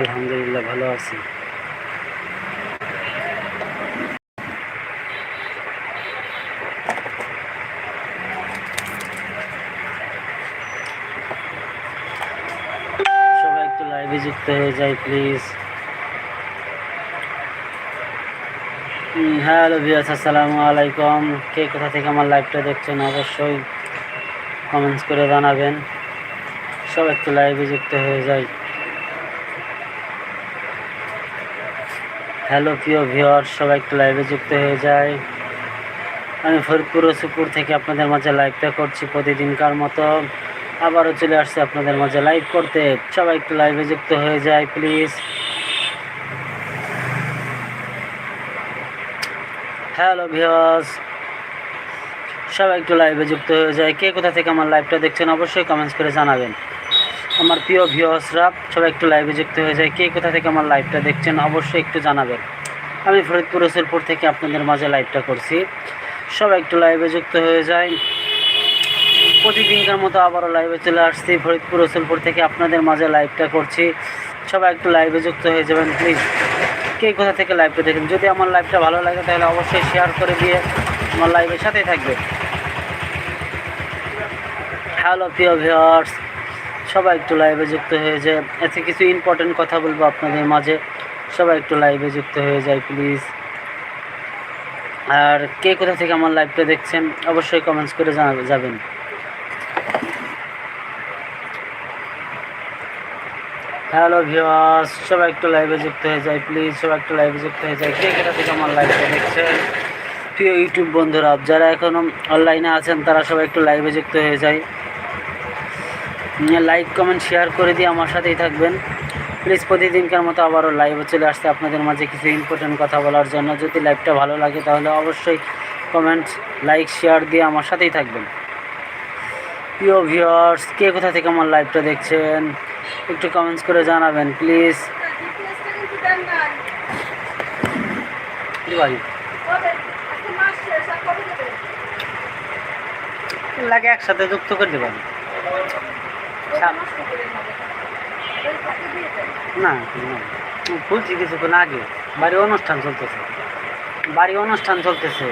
আলহামদুলিল্লাহ, ভালো আছি। সবাই একটু লাইভে যুক্ত হয়ে প্লিজ হ্যালো আসসালামু আলাইকুম। কে কোথা থেকে আমার লাইভটা দেখছেন, অবশ্যই কমেন্টস করে জানাবেন। সব একটু লাইভে যুক্ত হয়ে যায় হ্যালো, প্রিয় ভিওর সবাই একটু লাইভে যুক্ত হয়ে যায়। আমি ফরিদপুর ও সুপুর থেকে আপনাদের মাঝে লাইভটা করছি প্রতিদিনকার মতো। আবারও চলে আসছে আপনাদের মাঝে লাইভ করতে। সবাই একটু লাইভে যুক্ত হয়ে যায় প্লিজ হ্যালো ভিওস সবাই একটু লাইভে যুক্ত হয়ে যায়। কে কোথা থেকে আমার লাইভটা দেখছেন, অবশ্যই কমেন্টস করে জানাবেন। আমার প্রিয় ভিওসরা সবাই একটু লাইভে যুক্ত হয়ে যায়। কে কোথা থেকে আমার লাইভটা দেখছেন অবশ্যই একটু জানাবেন। আমি ফরিদপুর রসুলপুর থেকে আপনাদের মাঝে লাইভটা করছি। সবাই একটু লাইভে যুক্ত হয়ে যায়। প্রতিদিনকার মতো আবারও লাইভে চলে আসছি। ফরিদপুর রসুলপুর থেকে আপনাদের মাঝে লাইভটা করছি। সবাই একটু লাইভে যুক্ত হয়ে যাবেন প্লিজ কে কোথা থেকে লাইভটা দেখেন? যদি আমার লাইভটা ভালো লাগে, তাহলে অবশ্যই শেয়ার করে দিয়ে আমার লাইভের সাথেই থাকবে হ্যালো প্রিয় ভিউয়ার্স সবাই একটু লাইভে যুক্ত হয়ে যায়। এতে কিছু ইম্পর্টেন্ট কথা বলব আপনাদের মাঝে। সবাই একটু লাইভে যুক্ত হয়ে যায় প্লিজ আর কে কোথা থেকে আমার লাইভটা দেখছেন, অবশ্যই কমেন্টস করে যাবেন। হ্যালো ভিওয়ার্স সবাই একটু লাইভে যুক্ত হয়ে যায় প্লিজ সবাই একটু লাইভে যুক্ত হয়ে যায়। কে কোথা থেকে আমার লাইভটা দেখছেন? প্রিয় ইউটিউব বন্ধুরা, যারা এখনও অনলাইনে আছেন, তারা সবাই একটু লাইভে যুক্ত হয়ে যায়। লাইক কমেন্ট শেয়ার করে দিয়ে আমার সাথেই থাকবেন। প্লিজ প্রতিদিনকার মতো আবারও লাইভে চলে আসতে আপনাদের মাঝে কিছু ইম্পর্টেন্ট কথা বলার জন্য। যদি লাইভটা ভালো লাগে তাহলে অবশ্যই কমেন্ট লাইক শেয়ার দিয়ে আমার সাথেই থাকবেন। প্রিয় ভিউয়ার্স কে কোথা থেকে আমার লাইভটা দেখছেন? একটু কমেন্টস করে জানাবেন প্লিজ লাগে একসাথে যুক্ত করে দেবেন। না না। বলছি কিছুক্ষণ আগে বাড়ি অনুষ্ঠান চলতেছে। বাড়ি অনুষ্ঠান চলতেছে।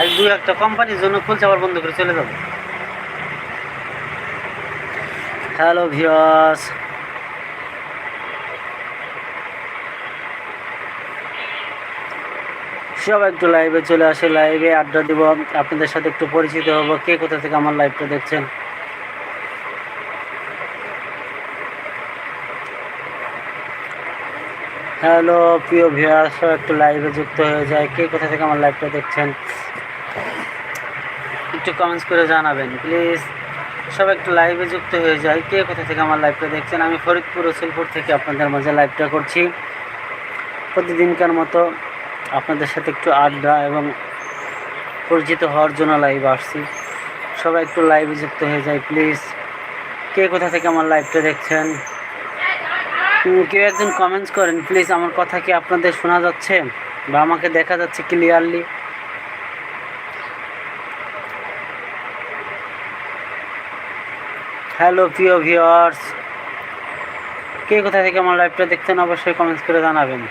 আর দু একটা কোম্পানির জন্য খুলছে, আবার বন্ধ করে চলে যাব। হ্যালো ভিওস সব একটু লাইভে চলে আসে। লাইভে আড্ডা দিব। আপনাদের সাথে একটু পরিচিত হব। কে কোথা থেকে আমার লাইভটা দেখছেন? হ্যালো প্রিয় সব একটু লাইভে যুক্ত হয়ে যায়। কে কোথা থেকে আমার লাইভটা দেখছেন? একটু কমেন্টস করে জানাবেন প্লিজ সব একটু লাইভে যুক্ত হয়ে যায়। কে কোথা থেকে আমার লাইভটা দেখছেন? আমি ফরিদপুর রসুলপুর থেকে আপনাদের মাঝে লাইভটা করছি। প্রতিদিনকার মতো আপনাদের সাথে একটু আড্ডা এবং পরিচিত হওয়ার জন্য লাইভ আসছি। সবাই একটু লাইভে যুক্ত হয়ে যায় প্লিজ কে কোথা থেকে আমার লাইভটা দেখছেন? কেউ একজন কমেন্টস করেন প্লিজ আমার কথা কি আপনাদের শোনা যাচ্ছে বা আমাকে দেখা যাচ্ছে ক্লিয়ারলি হ্যালো প্রিয় ভিওয়ার্স কে কোথা থেকে আমার লাইভটা দেখতেন অবশ্যই কমেন্টস করে জানাবেন।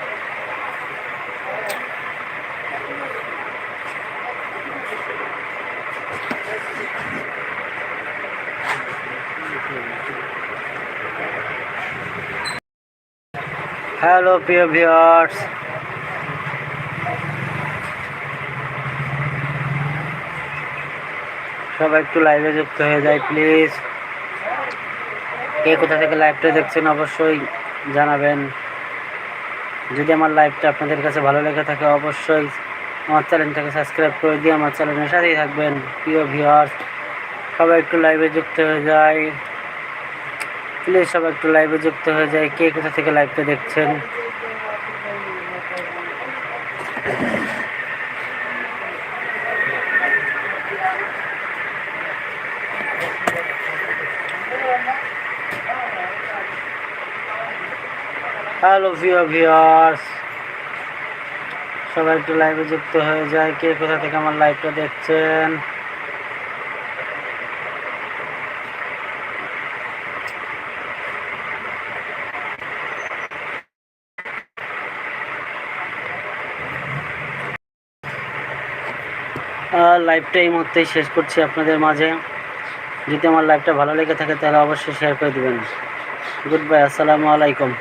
হ্যালো প্রিয় ভিউয়ার্স সবাই একটু লাইভে যুক্ত হয়ে যায় প্লিজ কে কোথা থেকে লাইভটা দেখছেন অবশ্যই জানাবেন। যদি আমার লাইভটা আপনাদের কাছে ভালো লেগে থাকে, অবশ্যই আমার চ্যানেলটাকে সাবস্ক্রাইব করে দিয়ে আমার চ্যানেলের সাথেই থাকবেন, প্রিয় ভিউয়ার্স সবাই একটু লাইভে যুক্ত হয়ে যায়। প্লিজ সবাই একটু লাইভে যুক্ত হয়ে যায়। কে কোথা থেকে লাইভটা দেখছেন? হ্যালো ভিও ভিওয়ার্স সবাই একটু লাইভে যুক্ত হয়ে যায়। কে কোথা থেকে আমার লাইভটা দেখছেন? লাইভটা এই মুহূর্তেই শেষ করছি আপনাদের মাঝে। যদি আমার লাইভটা ভালো লেগে থাকে, তাহলে অবশ্যই শেয়ার করে দেবেন। গুড বাই আসসালামু আলাইকুম।